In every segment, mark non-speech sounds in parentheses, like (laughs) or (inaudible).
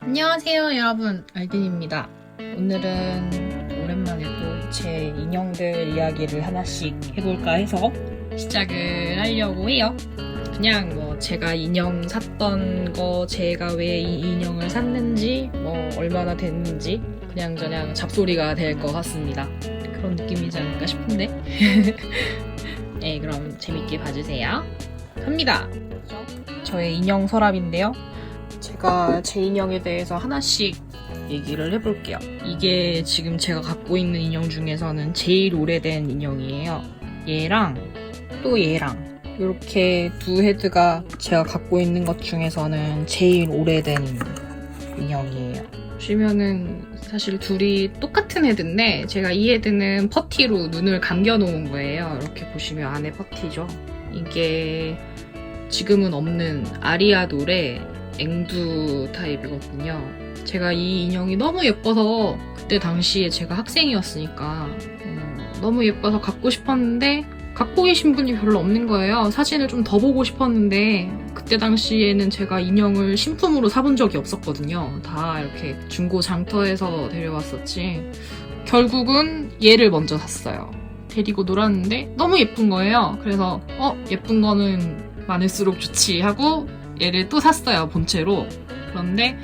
안녕하세요 여러분. 알딘입니다. 오늘은 오랜만에 또 제 인형들 이야기를 하나씩 해볼까 해서 시작을 하려고 해요. 그냥 뭐 제가 인형 샀던 거 제가 왜 이 인형을 샀는지 뭐 얼마나 됐는지 그냥 저냥 잡소리가 될 것 같습니다. 그런 느낌이지 않을까 싶은데. (laughs) 네 그럼 재밌게 봐주세요. 갑니다. 저의 인형 서랍인데요 제가 제 인형에 대해서 하나씩 얘기를 해볼게요. 이게 지금 제가 갖고 있는 인형 중에서는 제일 오래된 인형이에요. 얘랑 또 얘랑 이렇게 두 헤드가 제가 갖고 있는 것 중에서는 제일 오래된 인형이에요. 보시면은 사실 둘이 똑같은 헤드인데 제가 이 헤드는 퍼티로 눈을 감겨 놓은 거예요. 이렇게 보시면 안에 퍼티죠. 이게 지금은 없는 아리아돌의 앵두 타입이거든요. 제가 이 인형이 너무 예뻐서 그때 당시에 제가 학생이었으니까 어, 너무 예뻐서 갖고 싶었는데 갖고 계신 분이 별로 없는 거예요. 사진을 좀 더 보고 싶었는데 그때 당시에는 제가 인형을 신품으로 사본 적이 없었거든요. 다 이렇게 중고 장터에서 데려왔었지. 결국은 얘를 먼저 샀어요. 데리고 놀았는데 너무 예쁜 거예요. 그래서 어 예쁜 거는 많을수록 좋지 하고 얘를 또 샀어요 본체로. 그런데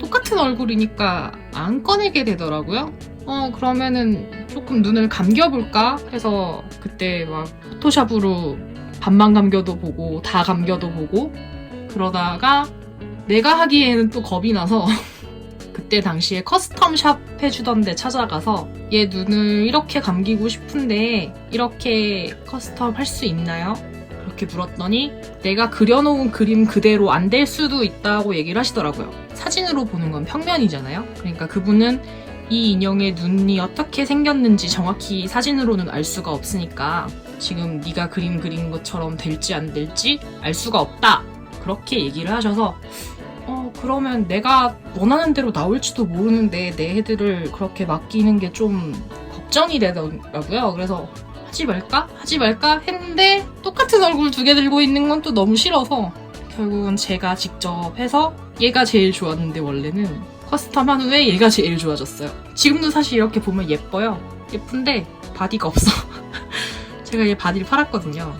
똑같은 얼굴이니까 안 꺼내게 되더라고요. 어, 그러면은 조금 눈을 감겨볼까 해서 그때 막 포토샵으로 반만 감겨도 보고 다 감겨도 보고 그러다가 내가 하기에는 또 겁이 나서 (laughs) 그때 당시에 커스텀샵 해주던 데 찾아가서 얘 눈을 이렇게 감기고 싶은데 이렇게 커스텀 할 수 있나요? 그렇게 물었더니 내가 그려놓은 그림 그대로 안 될 수도 있다고 얘기를 하시더라고요. 사진으로 보는 건 평면이잖아요. 그러니까 그분은 이 인형의 눈이 어떻게 생겼는지 정확히 사진으로는 알 수가 없으니까 지금 네가 그림 그린 것처럼 될지 안 될지 알 수가 없다. 그렇게 얘기를 하셔서 어 그러면 내가 원하는 대로 나올지도 모르는데 내 헤드를 그렇게 맡기는 게 좀 걱정이 되더라고요. 그래서 하지 말까? 하지 말까? 했는데 똑같은 얼굴 두 개 들고 있는 건 또 너무 싫어서 결국은 제가 직접 해서 얘가 제일 좋았는데 원래는 커스텀 한 후에 얘가 제일 좋아졌어요. 지금도 사실 이렇게 보면 예뻐요. 예쁜데 바디가 없어. (laughs) 제가 얘 바디를 팔았거든요.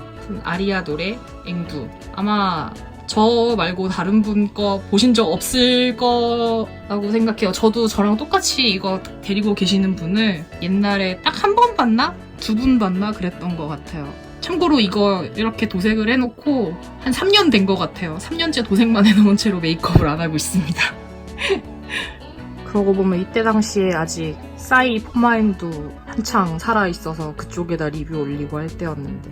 아리아 노래 앵두 아마 저 말고 다른 분 거 보신 적 없을 거라고 생각해요. 저도 저랑 똑같이 이거 데리고 계시는 분을 옛날에 딱 한 번 봤나? 두분 봤나? 그랬던 것 같아요. 참고로 이거 이렇게 도색을 해놓고 한 3년 된 것 같아요. 3년째 도색만 (laughs) 해놓은 채로 메이크업을 안 하고 있습니다. 그러고 보면 이때 당시에 아직 싸이 포마임도 한창 살아있어서 그쪽에다 리뷰 올리고 할 때였는데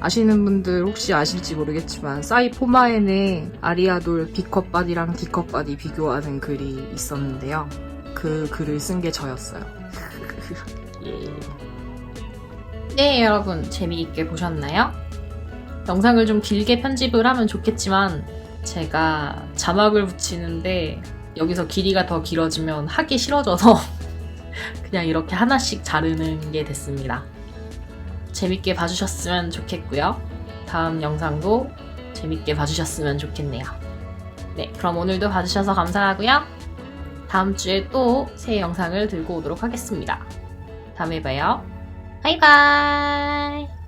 아시는 분들 혹시 아실지 모르겠지만 싸이 포마엔에 아리아돌 B컵 바디랑 D컵 바디 비교하는 글이 있었는데요. 그 글을 쓴 게 저였어요. (laughs) 예. 네, 여러분 재미있게 보셨나요? 영상을 좀 길게 편집을 하면 좋겠지만 제가 자막을 붙이는데 여기서 길이가 더 길어지면 하기 싫어져서 (laughs) 그냥 이렇게 하나씩 자르는 게 됐습니다. 재밌게 봐주셨으면 좋겠고요. 다음 영상도 재밌게 봐주셨으면 좋겠네요. 네, 그럼 오늘도 봐주셔서 감사하고요. 다음 주에 또 새 영상을 들고 오도록 하겠습니다. 다음에 봐요. 바이바이!